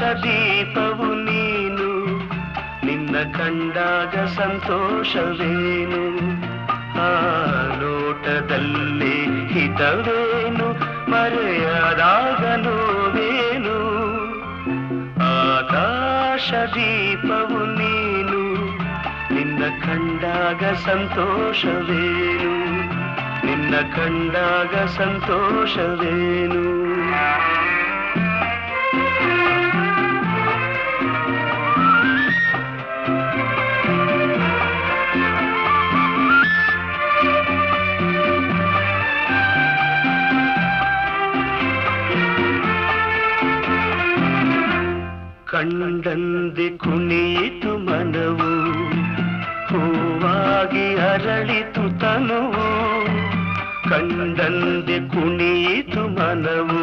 ದೀಪವು ನೀನು, ನಿನ್ನ ಕಂಡಾಗ ಸಂತೋಷವೇನು? ಆ ನೋಟದಲ್ಲಿ ಹಿತವೇನು? ಮರೆಯದಾಗ ನೋವೇನು ಆಕಾಶ ದೀಪವು ನೀನು, ನಿನ್ನ ಕಂಡಾಗ ಸಂತೋಷವೇನು? ನಿನ್ನ ಕಂಡಾಗ ಸಂತೋಷವೇನು? ಕಂಡಂದೆ ಕುಣಿಯಿತು ಮನವು. ಹೂವಾಗಿ ಅರಳಿತು ತನುವು. ಕಂಡಂದೆ ಕುಣಿಯಿತು ಮನವು.